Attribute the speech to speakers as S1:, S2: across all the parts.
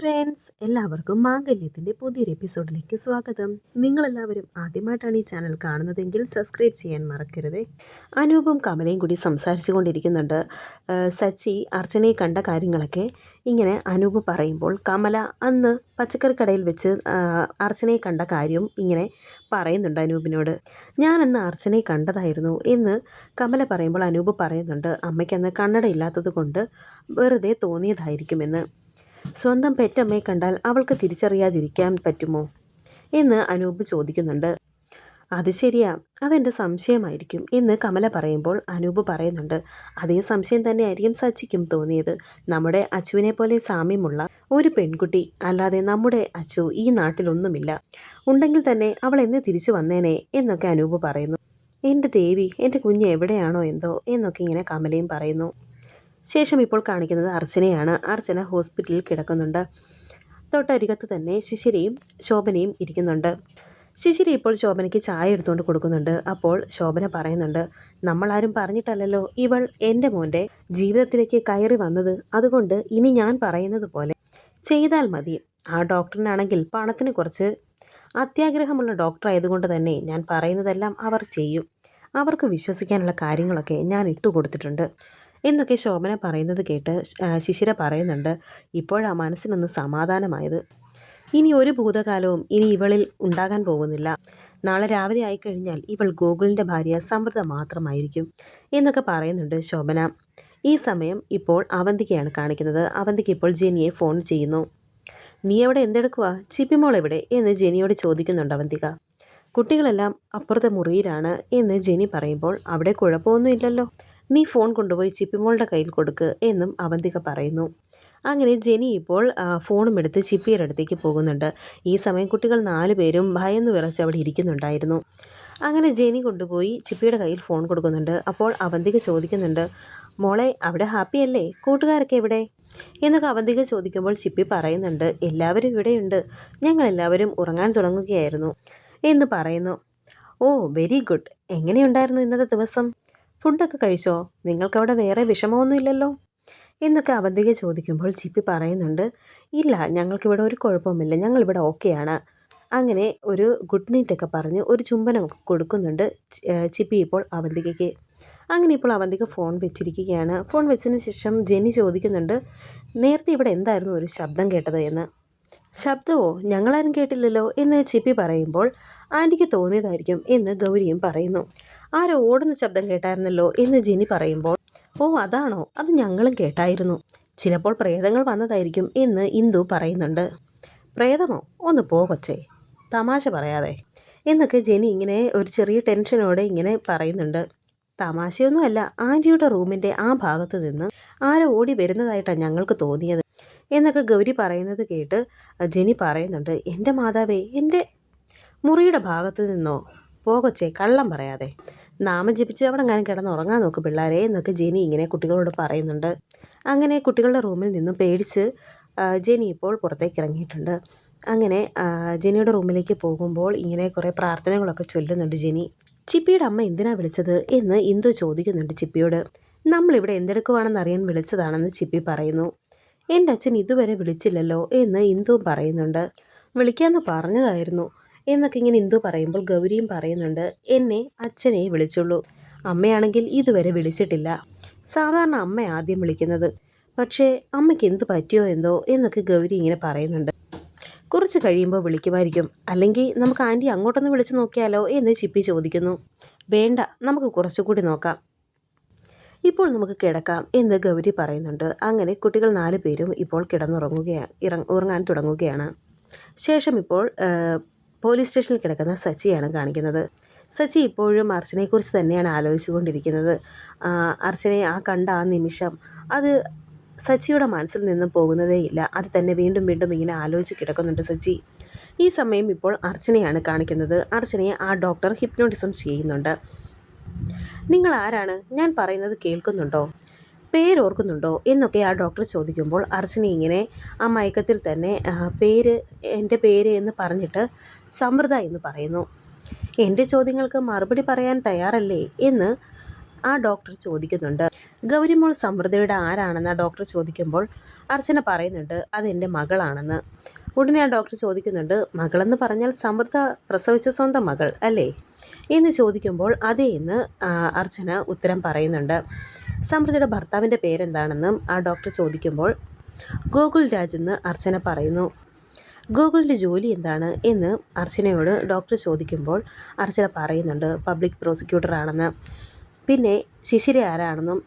S1: Friends എല്ലാവർക്കും മാംഗല്യത്തിന്റെ പുതിയൊരു എപ്പിസോഡിലേക്ക് സ്വാഗതം. നിങ്ങൾ എല്ലാവരും ആദ്യമായിട്ടാണ് ഈ ചാനൽ കാണുന്നതെങ്കിൽ സബ്സ്ക്രൈബ് ചെയ്യാൻ മറക്കരുതേ. അനൂപും കമലയും കൂടി സംസാരിച്ചു കൊണ്ടിരിക്കുന്നുണ്ട്. സച്ചി അർച്ചനയെ കണ്ട കാര്യങ്ങളൊക്കെ ഇങ്ങനെ അനൂപ് പറയുമ്പോൾ കമല അന്ന് പച്ചക്കറി കടയിൽ വെച്ച് അർച്ചനയെ കണ്ട കാര്യം ഇങ്ങനെ പറയുന്നുണ്ട് അനൂപിനോട്. ഞാൻ അന്ന് അർച്ചനയെ കണ്ടതായിരുന്നു എന്ന് കമല പറയുമ്പോൾ അനൂപ് പറയുന്നുണ്ട്. അമ്മയ്ക്കന്ന് കണ്ണട ഇല്ലാത്തത് കൊണ്ട് വെറുതെ തോന്നിയതായിരിക്കുമെന്ന്. സ്വന്തം പെറ്റമ്മയെ കണ്ടാൽ അവൾക്ക് തിരിച്ചറിയാതിരിക്കാൻ പറ്റുമോ? എന്ന് അനൂപ് ചോദിക്കുന്നുണ്ട്. അത് ശരിയാ. അതെന്റെ സംശയമായിരിക്കും എന്ന് കമല പറയുമ്പോൾ അനൂപ് പറയുന്നുണ്ട്. അതേ സംശയം തന്നെയായിരിക്കും സച്ചിക്കും തോന്നിയത്. നമ്മുടെ അച്ചുവിനെ പോലെ സാമ്യമുള്ള ഒരു പെൺകുട്ടി അല്ലാതെ നമ്മുടെ അച്ചു ഈ നാട്ടിലൊന്നുമില്ല. ഉണ്ടെങ്കിൽ തന്നെ അവൾ എന്ന് തിരിച്ചു വന്നേനെ എന്നൊക്കെ അനൂപ് പറയുന്നു. എന്റെ ദേവി എന്റെ കുഞ്ഞ് എവിടെയാണോ എന്തോ? എന്നൊക്കെ ഇങ്ങനെ കമലയും പറയുന്നു. ശേഷം ഇപ്പോൾ കാണിക്കുന്നത് അർച്ചനയാണ്. അർച്ചന ഹോസ്പിറ്റലിൽ കിടക്കുന്നുണ്ട്. തൊട്ടരികത്ത് തന്നെ ശിശിരയും ശോഭനയും ഇരിക്കുന്നുണ്ട്. ശിശിരി ഇപ്പോൾ ശോഭനയ്ക്ക് ചായ എടുത്തുകൊണ്ട് കൊടുക്കുന്നുണ്ട്. അപ്പോൾ ശോഭന പറയുന്നുണ്ട് നമ്മളാരും പറഞ്ഞിട്ടല്ലല്ലോ ഇവൾ എന്റെ മോന്റെ ജീവിതത്തിലേക്ക് കയറി വന്നത്. അതുകൊണ്ട് ഇനി ഞാൻ പറയുന്നത് പോലെ ചെയ്താൽ മതി. ആ ഡോക്ടറിനാണെങ്കിൽ പണത്തിന് കുറച്ച് അത്യാഗ്രഹമുള്ള ഡോക്ടർ ആയതുകൊണ്ട് തന്നെ ഞാൻ പറയുന്നതെല്ലാം അവർ ചെയ്യും. അവർക്ക് വിശ്വസിക്കാനുള്ള കാര്യങ്ങളൊക്കെ ഞാൻ ഇട്ടുകൊടുത്തിട്ടുണ്ട്. എന്നൊക്കെ ശോഭന പറയുന്നത് കേട്ട് ശിശിര പറയുന്നുണ്ട് ഇപ്പോഴാ മനസ്സിനൊന്ന് സമാധാനമായത്. ഇനി ഒരു ഭൂതകാലവും ഇനി ഇവളിൽ ഉണ്ടാകാൻ പോകുന്നില്ല. നാളെ രാവിലെ ആയിക്കഴിഞ്ഞാൽ ഇവൾ ഗോകുലിന്റെ ഭാര്യ സമൃദ്ധ മാത്രമായിരിക്കും എന്നൊക്കെ പറയുന്നുണ്ട് ശോഭന. ഈ സമയം ഇപ്പോൾ അവന്തികയാണ് കാണിക്കുന്നത്. അവന്തിക ഇപ്പോൾ ജെനിയെ ഫോൺ ചെയ്യുന്നു. നീ എവിടെ? എന്തെടുക്കുക ചിപ്പിമോൾ എവിടെ? എന്ന് ജെനിയോട് ചോദിക്കുന്നുണ്ട് അവന്തിക. കുട്ടികളെല്ലാം അപ്പുറത്തെ മുറിയിലാണ് എന്ന് ജെനി പറയുമ്പോൾ അവിടെ കുഴപ്പമൊന്നുമില്ലല്ലോ. നീ ഫോൺ കൊണ്ടുപോയി ചിപ്പിമോളുടെ കയ്യിൽ കൊടുക്ക് എന്നും അവന്തിക പറയുന്നു. അങ്ങനെ ജെനി ഇപ്പോൾ ഫോണും എടുത്ത് ചിപ്പിയുടെ അടുത്തേക്ക് പോകുന്നുണ്ട്. ഈ സമയം കുട്ടികൾ നാലു പേരും ഭയന്ന് വിറച്ച് അവിടെ ഇരിക്കുന്നുണ്ടായിരുന്നു. അങ്ങനെ ജെനി കൊണ്ടുപോയി ചിപ്പിയുടെ കയ്യിൽ ഫോൺ കൊടുക്കുന്നുണ്ട്. അപ്പോൾ അവന്തിക ചോദിക്കുന്നുണ്ട് മോളെ അവിടെ ഹാപ്പിയല്ലേ കൂട്ടുകാരൊക്കെ എവിടെ? എന്നൊക്കെ അവന്തിക ചോദിക്കുമ്പോൾ ചിപ്പി പറയുന്നുണ്ട് എല്ലാവരും ഇവിടെയുണ്ട്. ഞങ്ങളെല്ലാവരും ഉറങ്ങാൻ തുടങ്ങുകയായിരുന്നു. എന്ന് പറയുന്നു. Oh very good. എങ്ങനെയുണ്ടായിരുന്നു ഇന്നത്തെ ദിവസം? ഫുഡൊക്കെ കഴിച്ചോ? നിങ്ങൾക്കവിടെ വേറെ വിഷമമൊന്നുമില്ലല്ലോ? എന്നൊക്കെ അവന്തിക ചോദിക്കുമ്പോൾ ചിപ്പി പറയുന്നുണ്ട് ഇല്ല ഞങ്ങൾക്കിവിടെ ഒരു കുഴപ്പമില്ല ഞങ്ങളിവിടെ ഓക്കെയാണ്. അങ്ങനെ ഒരു ഗുഡ് നൈറ്റ് ഒക്കെ പറഞ്ഞ് ഒരു ചുംബനം കൊടുക്കുന്നുണ്ട് ചിപ്പി ഇപ്പോൾ അവന്തികയ്ക്ക്. അങ്ങനെ ഇപ്പോൾ അവന്തിക ഫോൺ വെച്ചിരിക്കുകയാണ്. ഫോൺ വെച്ചതിന് ശേഷം ജെനി ചോദിക്കുന്നുണ്ട് നേരത്തെ ഇവിടെ എന്തായിരുന്നു ഒരു ശബ്ദം കേട്ടത് എന്ന്? ശബ്ദമോ? ഞങ്ങളാരും കേട്ടില്ലല്ലോ എന്ന് ചിപ്പി പറയുമ്പോൾ ആന്റിക്ക് തോന്നിയതായിരിക്കും എന്ന് ഗൗരിയും പറയുന്നു. ആരോ ഓടുന്ന ശബ്ദം കേട്ടായിരുന്നല്ലോ എന്ന് ജിനി പറയുമ്പോൾ ഓ അതാണോ? അത് ഞങ്ങളും കേട്ടായിരുന്നു. ചിലപ്പോൾ പ്രേതങ്ങൾ വന്നതായിരിക്കും എന്ന് ഇന്ദു പറയുന്നുണ്ട്. പ്രേതമോ? ഒന്ന് പോ കൊച്ചേ. തമാശ പറയാതെ. എന്നൊക്കെ ജെനി ഇങ്ങനെ ഒരു ചെറിയ ടെൻഷനോടെ ഇങ്ങനെ പറയുന്നുണ്ട്. തമാശയൊന്നുമല്ല ആന്റിയുടെ റൂമിന്റെ ആ ഭാഗത്ത് നിന്ന് ആരോ ഓടി വരുന്നതായിട്ടാണ് ഞങ്ങൾക്ക് തോന്നിയത് എന്നൊക്കെ ഗൗരി പറയുന്നത് കേട്ട് ജെനി പറയുന്നുണ്ട് എന്റെ മാതാവേ എന്റെ മുറിയുടെ ഭാഗത്ത് നിന്നോ? പോകൊച്ചേ കള്ളം പറയാതെ. നാമം ജപിച്ച് അവിടെ അങ്ങനെ കിടന്ന് ഉറങ്ങാൻ നോക്ക് പിള്ളേരെ എന്നൊക്കെ ജെനി ഇങ്ങനെ കുട്ടികളോട് പറയുന്നുണ്ട്. അങ്ങനെ കുട്ടികളുടെ റൂമിൽ നിന്നും പേടിച്ച് ജെനി ഇപ്പോൾ പുറത്തേക്ക് ഇറങ്ങിയിട്ടുണ്ട്. അങ്ങനെ ജെനിയുടെ റൂമിലേക്ക് പോകുമ്പോൾ ഇങ്ങനെ കുറേ പ്രാർത്ഥനകളൊക്കെ ചൊല്ലുന്നുണ്ട് ജെനി. ചിപ്പിയുടെ അമ്മ എന്തിനാ വിളിച്ചത്? എന്ന് ഇന്ദു ചോദിക്കുന്നുണ്ട് ചിപ്പിയോട്. നമ്മളിവിടെ എന്തെടുക്കുവാണെന്ന് അറിയാൻ വിളിച്ചതാണെന്ന് ചിപ്പി പറയുന്നു. എന്റെ അച്ഛൻ ഇതുവരെ വിളിച്ചില്ലല്ലോ എന്ന് ഇന്ദു പറയുന്നുണ്ട്. വിളിക്കാമെന്ന് പറഞ്ഞതായിരുന്നു. എന്നൊക്കെ ഇങ്ങനെ ഇന്ദു പറയുമ്പോൾ ഗൗരിയും പറയുന്നുണ്ട് എന്നെ അച്ഛനെ വിളിച്ചുള്ളൂ. അമ്മയാണെങ്കിൽ ഇതുവരെ വിളിച്ചിട്ടില്ല. സാധാരണ അമ്മ ആദ്യം വിളിക്കുന്നത്. പക്ഷേ അമ്മയ്ക്ക് എന്ത് പറ്റിയോ എന്തോ എന്നൊക്കെ ഗൗരി ഇങ്ങനെ പറയുന്നുണ്ട്. കുറച്ച് കഴിയുമ്പോൾ വിളിക്കുമായിരിക്കും. അല്ലെങ്കിൽ നമുക്ക് ആന്റി അങ്ങോട്ടൊന്ന് വിളിച്ച് നോക്കിയാലോ എന്ന് ചിപ്പി ചോദിക്കുന്നു. വേണ്ട നമുക്ക് കുറച്ചുകൂടി നോക്കാം. ഇപ്പോൾ നമുക്ക് കിടക്കാം എന്ന് ഗൗരി പറയുന്നുണ്ട്. അങ്ങനെ കുട്ടികൾ നാല് പേരും ഇപ്പോൾ കിടന്നുറങ്ങുകയാണ് ഇറ ഉറങ്ങാൻ തുടങ്ങുകയാണ്. ശേഷം ഇപ്പോൾ പോലീസ് സ്റ്റേഷനിൽ കിടക്കുന്ന സച്ചിയാണ് കാണിക്കുന്നത്. സച്ചി ഇപ്പോഴും അർച്ചനയെക്കുറിച്ച് തന്നെയാണ് ആലോചിച്ചുകൊണ്ടിരിക്കുന്നത്. കൊണ്ടിരിക്കുന്നത് അർച്ചനയെ ആ കണ്ട ആ നിമിഷം അത് സച്ചിയുടെ മനസ്സിൽ നിന്നും പോകുന്നതേയില്ല അത് തന്നെ വീണ്ടും വീണ്ടും ഇങ്ങനെ ആലോചിച്ച് കിടക്കുന്നുണ്ട് സച്ചി. ഈ സമയം ഇപ്പോൾ അർച്ചനയാണ് കാണിക്കുന്നത്. അർച്ചനയെ ആ ഡോക്ടർ ഹിപ്നോട്ടിസം ചെയ്യുന്നുണ്ട്. നിങ്ങൾ ആരാണ്? ഞാൻ പറയുന്നത് കേൾക്കുന്നുണ്ടോ? പേരോർക്കുന്നുണ്ടോ എന്നൊക്കെ ആ ഡോക്ടർ ചോദിക്കുമ്പോൾ അർച്ചന ഇങ്ങനെ ആ മയക്കത്തിൽ തന്നെ പേര് എന്റെ പേര് എന്ന് പറഞ്ഞിട്ട് സമൃദ്ധ എന്ന് പറയുന്നു. എന്റെ ചോദ്യങ്ങൾക്ക് മറുപടി പറയാൻ തയ്യാറല്ലേ എന്ന് ആ ഡോക്ടർ ചോദിക്കുന്നുണ്ട്. ഗൗരിമോൾ സമൃദ്ധയുടെ ആരാണെന്ന് ആ ഡോക്ടർ ചോദിക്കുമ്പോൾ അർച്ചന പറയുന്നുണ്ട് അതെന്റെ മകളാണെന്ന്. ഉടനെ ആ ഡോക്ടർ ചോദിക്കുന്നുണ്ട് മകളെന്ന് പറഞ്ഞാൽ സമൃദ്ധ പ്രസവിച്ച സ്വന്തം മകൾ അല്ലേ? എന്ന് ചോദിക്കുമ്പോൾ അതേ എന്ന് അർച്ചന ഉത്തരം പറയുന്നുണ്ട്. സമൃദ്ധിയുടെ ഭർത്താവിന്റെ പേരെന്താണെന്നും ആ ഡോക്ടർ ചോദിക്കുമ്പോൾ ഗോകുൽ രാജ് എന്ന് അർച്ചന പറയുന്നു. ഗോകുലിന്റെ ജോലി എന്താണ് എന്ന് അർച്ചനയോട് ഡോക്ടർ ചോദിക്കുമ്പോൾ അർച്ചന പറയുന്നുണ്ട് പബ്ലിക് പ്രോസിക്യൂട്ടറാണെന്ന്. പിന്നെ ശിശിര ആരാണെന്നും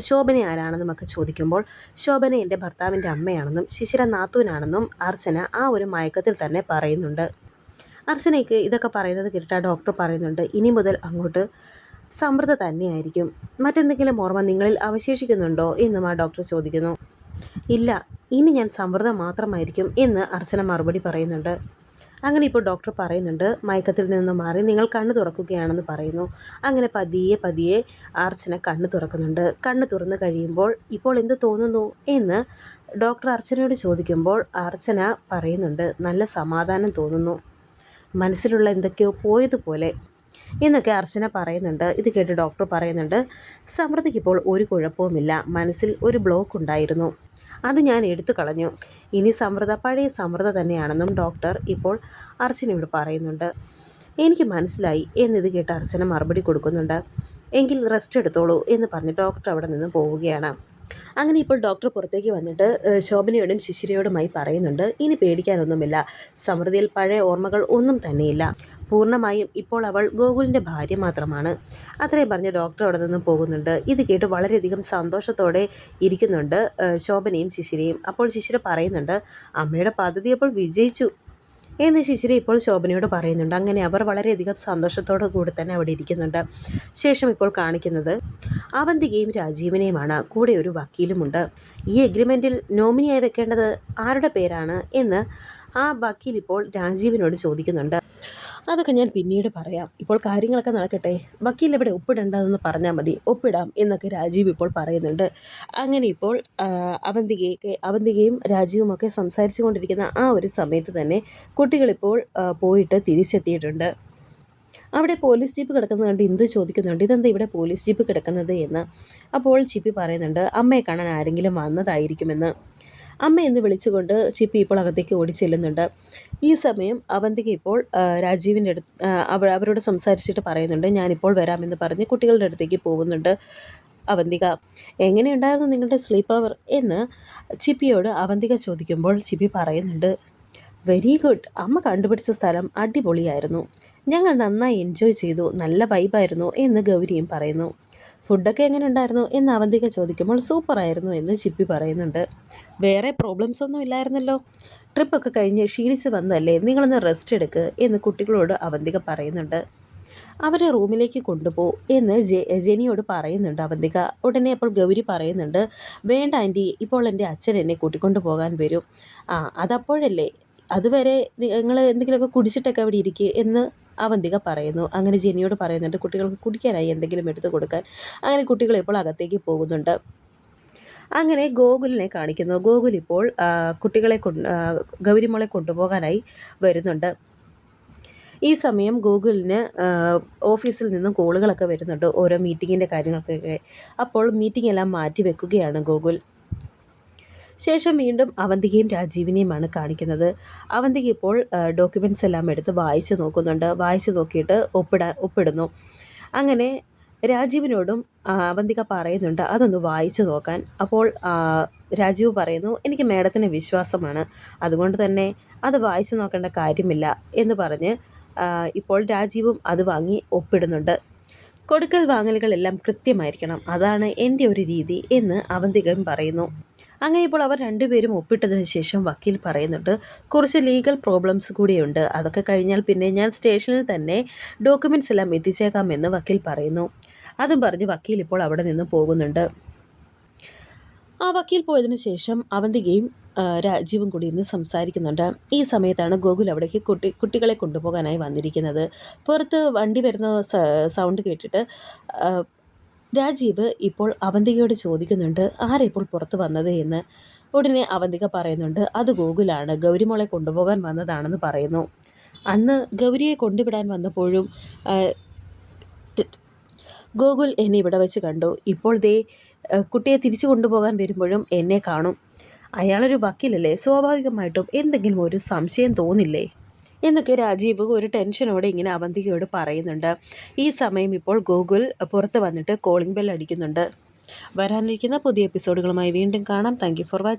S1: ശോഭന ആരാണെന്നും ഒക്കെ ചോദിക്കുമ്പോൾ ശോഭന എന്റെ ഭർത്താവിന്റെ അമ്മയാണെന്നും ശിശിര നാത്തൂനാണെന്നും അർച്ചന ആ ഒരു മയക്കത്തിൽ തന്നെ പറയുന്നുണ്ട്. അർച്ചനയ്ക്ക് ഇതൊക്കെ പറയുന്നത് കേട്ടിട്ട് ഡോക്ടർ പറയുന്നുണ്ട് ഇനി മുതൽ അങ്ങോട്ട് സമൃദ്ധ തന്നെയായിരിക്കും. മറ്റെന്തെങ്കിലും ഓർമ്മ നിങ്ങളിൽ അവശേഷിക്കുന്നുണ്ടോ? എന്നും ആ ഡോക്ടർ ചോദിക്കുന്നു. ഇല്ല ഇനി ഞാൻ സമൃദ്ധ മാത്രമായിരിക്കും എന്ന് അർച്ചന മറുപടി പറയുന്നുണ്ട്. അങ്ങനെ ഇപ്പോൾ ഡോക്ടർ പറയുന്നുണ്ട് മയക്കത്തിൽ നിന്ന് മാറി നിങ്ങൾ കണ്ണ് തുറക്കുകയാണെന്ന് പറയുന്നു. അങ്ങനെ പതിയെ പതിയെ അർച്ചന കണ്ണ് തുറക്കുന്നുണ്ട്. കണ്ണ് തുറന്ന് കഴിയുമ്പോൾ ഇപ്പോൾ എന്ത് തോന്നുന്നു എന്ന് ഡോക്ടർ അർച്ചനയോട് ചോദിക്കുമ്പോൾ അർച്ചന പറയുന്നുണ്ട് നല്ല സമാധാനം തോന്നുന്നു. മനസ്സിലുള്ള എന്തൊക്കെയോ പോയതുപോലെ. എന്നൊക്കെ അർച്ചന പറയുന്നുണ്ട്. ഇത് കേട്ട് ഡോക്ടർ പറയുന്നുണ്ട് സമൃദ്ധിക്ക് ഇപ്പോൾ ഒരു കുഴപ്പവുമില്ല. മനസ്സിൽ ഒരു ബ്ലോക്ക് ഉണ്ടായിരുന്നു. അത് ഞാൻ എടുത്തു കളഞ്ഞു. ഇനി സമൃദ്ധ പഴയ സമൃദ്ധ തന്നെയാണെന്നും ഡോക്ടർ ഇപ്പോൾ അർച്ചനയോട് പറയുന്നുണ്ട്. എനിക്ക് മനസ്സിലായി എന്നിത് കേട്ട് അർച്ചന മറുപടി കൊടുക്കുന്നുണ്ട്. എങ്കിൽ റെസ്റ്റ് എടുത്തോളൂ എന്ന് പറഞ്ഞ് ഡോക്ടർ അവിടെ നിന്ന് പോവുകയാണ്. അങ്ങനെ ഇപ്പോൾ ഡോക്ടർ പുറത്തേക്ക് വന്നിട്ട് ശോഭനയോടും ശിശിരയോടുമായി പറയുന്നുണ്ട്. ഇനി പേടിക്കാനൊന്നുമില്ല. സമൃദ്ധിയിൽ പഴയ ഓർമ്മകൾ ഒന്നും തന്നെയില്ല. പൂർണമായും ഇപ്പോൾ അവൾ ഗോകുലിന്റെ ഭാര്യ മാത്രമാണ്. അത്രയും പറഞ്ഞ് ഡോക്ടർ അവിടെ നിന്ന് പോകുന്നുണ്ട്. ഇത് കേട്ട് വളരെയധികം സന്തോഷത്തോടെ ഇരിക്കുന്നുണ്ട് ശോഭനയും ശിശിരയും. അപ്പോൾ ശിശിര പറയുന്നുണ്ട് അമ്മയുടെ പദ്ധതി അപ്പോൾ വിജയിച്ചു. എന്ന് ശിശിര ഇപ്പോൾ ശോഭനയോട് പറയുന്നുണ്ട്. അങ്ങനെ അവർ വളരെയധികം സന്തോഷത്തോടു കൂടി തന്നെ അവിടെ ഇരിക്കുന്നുണ്ട്. ശേഷം ഇപ്പോൾ കാണിക്കുന്നത് അവന്തികയും രാജീവിനെയുമാണ്. കൂടെ ഒരു വക്കീലുമുണ്ട്. ഈ എഗ്രിമെന്റിൽ നോമിനിയായി വെക്കേണ്ടത് ആരുടെ പേരാണ് എന്ന് ആ വക്കീൽ ഇപ്പോൾ രാജീവിനോട് ചോദിക്കുന്നുണ്ട്. അതൊക്കെ ഞാൻ പിന്നീട് പറയാം. ഇപ്പോൾ കാര്യങ്ങളൊക്കെ നടക്കട്ടെ. വക്കീൽ ഇവിടെ ഒപ്പിടേണ്ടതെന്ന് പറഞ്ഞാൽ മതി. ഒപ്പിടാം എന്നൊക്കെ രാജീവ് ഇപ്പോൾ പറയുന്നുണ്ട്. അങ്ങനെ ഇപ്പോൾ അവന്തികയൊക്കെ അവന്തികയും രാജീവുമൊക്കെ സംസാരിച്ചു കൊണ്ടിരിക്കുന്ന ആ ഒരു സമയത്ത് തന്നെ കുട്ടികളിപ്പോൾ പോയിട്ട് തിരിച്ചെത്തിയിട്ടുണ്ട്. അവിടെ പോലീസ് ജീപ്പ് കിടക്കുന്നത് കണ്ട് ഇന്ദു ചോദിക്കുന്നുണ്ട് ഇതെന്താ ഇവിടെ പോലീസ് ജീപ്പ് കിടക്കുന്നത്? എന്ന്. അപ്പോൾ ചിപ്പി പറയുന്നുണ്ട് അമ്മയെ കാണാൻ ആരെങ്കിലും വന്നതായിരിക്കുമെന്ന്. അമ്മ എന്ന് വിളിച്ചുകൊണ്ട് ചിപ്പി ഇപ്പോൾ അകത്തേക്ക് ഓടി ചെല്ലുന്നുണ്ട് ഈ സമയം അവന്തിക ഇപ്പോൾ രാജീവിന്റെ അടുത്ത് അവ അവരോട് സംസാരിച്ചിട്ട് പറയുന്നുണ്ട് ഞാനിപ്പോൾ വരാമെന്ന് പറഞ്ഞ് കുട്ടികളുടെ അടുത്തേക്ക് പോകുന്നുണ്ട്. അവന്തിക എങ്ങനെയുണ്ടായിരുന്നു നിങ്ങളുടെ സ്ലീപ്പ് അവർ? എന്ന് ചിപ്പിയോട് അവന്തിക ചോദിക്കുമ്പോൾ ചിപ്പി പറയുന്നുണ്ട് വെരി ഗുഡ്. അമ്മ കണ്ടുപിടിച്ച സ്ഥലം അടിപൊളിയായിരുന്നു. ഞങ്ങൾ നന്നായി എൻജോയ് ചെയ്തു. നല്ല വൈബായിരുന്നു എന്ന് ഗൗരിയും പറയുന്നു. ഫുഡൊക്കെ എങ്ങനെ ഉണ്ടായിരുന്നു എന്ന് അവന്തിക ചോദിക്കുമ്പോൾ സൂപ്പറായിരുന്നു എന്ന് ചിപ്പി പറയുന്നുണ്ട്. വേറെ പ്രോബ്ലംസ് ഒന്നും ഇല്ലായിരുന്നല്ലോ. ട്രിപ്പൊക്കെ കഴിഞ്ഞ് ക്ഷീണിച്ച് വന്നതല്ലേ? നിങ്ങളൊന്ന് റെസ്റ്റ് എടുക്ക് എന്ന് കുട്ടികളോട് അവന്തിക പറയുന്നുണ്ട്. അവരെ റൂമിലേക്ക് കൊണ്ടുപോ എന്ന് ജെ ജെനിയോട് പറയുന്നുണ്ട് അവന്തിക. ഉടനെ അപ്പോൾ ഗൗരി പറയുന്നുണ്ട് വേണ്ട ആന്റി ഇപ്പോൾ എന്റെ അച്ഛൻ എന്നെ കൂട്ടിക്കൊണ്ട് പോകാൻ വരും. ആ അതപ്പോഴല്ലേ? അതുവരെ നിങ്ങൾ എന്തെങ്കിലുമൊക്കെ കുടിച്ചിട്ടൊക്കെ അവിടെ ഇരിക്കുക എന്ന് അവന്തിക പറയുന്നു. അങ്ങനെ ജെനിയോട് പറയുന്നുണ്ട് കുട്ടികൾക്ക് കുടിക്കാനായി എന്തെങ്കിലും എടുത്തു കൊടുക്കാൻ. അങ്ങനെ കുട്ടികൾ ഇപ്പോൾ അകത്തേക്ക് പോകുന്നുണ്ട്. അങ്ങനെ ഗോകുലിനെ കാണിക്കുന്നു. ഗോകുൽ ഇപ്പോൾ കുട്ടികളെ കൊണ്ട് ഗൗരിമോളെ കൊണ്ടുപോകാനായി വരുന്നുണ്ട്. ഈ സമയം ഗൂഗിളിന് ഓഫീസിൽ നിന്നും കോളുകളൊക്കെ വരുന്നുണ്ട് ഓരോ മീറ്റിങ്ങിന്റെ കാര്യങ്ങൾക്കൊക്കെ. അപ്പോൾ മീറ്റിംഗ് എല്ലാം മാറ്റി വെക്കുകയാണ് ഗൂഗിൾ ശേഷം വീണ്ടും അവന്തികയും രാജീവിനെയുമാണ് കാണിക്കുന്നത്. അവന്തിക ഇപ്പോൾ ഡോക്യുമെന്റ്സ് എല്ലാം എടുത്ത് വായിച്ചു നോക്കുന്നുണ്ട്. വായിച്ചു നോക്കിയിട്ട് ഒപ്പിടാ ഒപ്പിടുന്നു. അങ്ങനെ രാജീവിനോടും അവന്തിക പറയുന്നുണ്ട് അതൊന്ന് വായിച്ചു നോക്കാൻ. അപ്പോൾ രാജീവ് പറയുന്നു എനിക്ക് മേഡത്തിന് വിശ്വാസമാണ്. അതുകൊണ്ട് തന്നെ അത് വായിച്ചു നോക്കേണ്ട കാര്യമില്ല എന്ന് പറഞ്ഞ് ഇപ്പോൾ രാജീവും അത് വാങ്ങി ഒപ്പിടുന്നുണ്ട്. കൊടുക്കൽ വാങ്ങലുകളെല്ലാം കൃത്യമായിരിക്കണം. അതാണ് എന്റെ ഒരു രീതി എന്ന് അവന്തികൻ പറയുന്നു. അങ്ങനെ ഇപ്പോൾ അവർ രണ്ടുപേരും ഒപ്പിട്ടതിന് ശേഷം വക്കീൽ പറയുന്നുണ്ട് കുറച്ച് ലീഗൽ പ്രോബ്ലംസ് കൂടിയുണ്ട്. അതൊക്കെ കഴിഞ്ഞാൽ പിന്നെ ഞാൻ സ്റ്റേഷനിൽ തന്നെ ഡോക്യുമെന്റ്സ് എല്ലാം എത്തിച്ചേക്കാമെന്ന് വക്കീൽ പറയുന്നു. അതും പറഞ്ഞ് വക്കീൽ ഇപ്പോൾ അവിടെ നിന്ന് പോകുന്നുണ്ട്. ആ വക്കീൽ പോയതിനു ശേഷം അവന്തികയും രാജീവും കൂടി ഇരുന്ന് സംസാരിക്കുന്നുണ്ട്. ഈ സമയത്താണ് ഗോകുൽ അവിടേക്ക് കുട്ടി കുട്ടികളെ കൊണ്ടുപോകാനായി വന്നിരിക്കുന്നത്. പുറത്ത് വണ്ടി വരുന്ന സൗണ്ട് കേട്ടിട്ട് രാജീവ് ഇപ്പോൾ അവന്തികയോട് ചോദിക്കുന്നുണ്ട് ആരെപ്പോൾ പുറത്ത് വന്നത് എന്ന്? ഉടനെ അവന്തിക പറയുന്നുണ്ട് അത് ഗോകുലാണ് ഗൗരിമോളെ കൊണ്ടുപോകാൻ വന്നതാണെന്ന് പറയുന്നു. അന്ന് ഗൗരിയെ കൊണ്ടുവിടാൻ വന്നപ്പോഴും ഗോകുൽ എന്നെ ഇവിടെ വെച്ച് കണ്ടു. ഇപ്പോൾ ദേ കുട്ടിയെ തിരിച്ചു കൊണ്ടുപോകാൻ വരുമ്പോഴും എന്നെ കാണും. അയാളൊരു വക്കീലല്ലേ? സ്വാഭാവികമായിട്ടും എന്തെങ്കിലും ഒരു സംശയം തോന്നില്ലേ? എന്നൊക്കെ രാജീവ് ഒരു ടെൻഷനോടെ ഇങ്ങനെ അവന്തികയോട് പറയുന്നുണ്ട്. ഈ സമയം ഇപ്പോൾ ഗൂഗിൾ പുറത്ത് വന്നിട്ട് കോളിംഗ് ബെൽ അടിക്കുന്നുണ്ട്. വരാനിരിക്കുന്ന പുതിയ എപ്പിസോഡുകളുമായി വീണ്ടും കാണാം. Thank for watching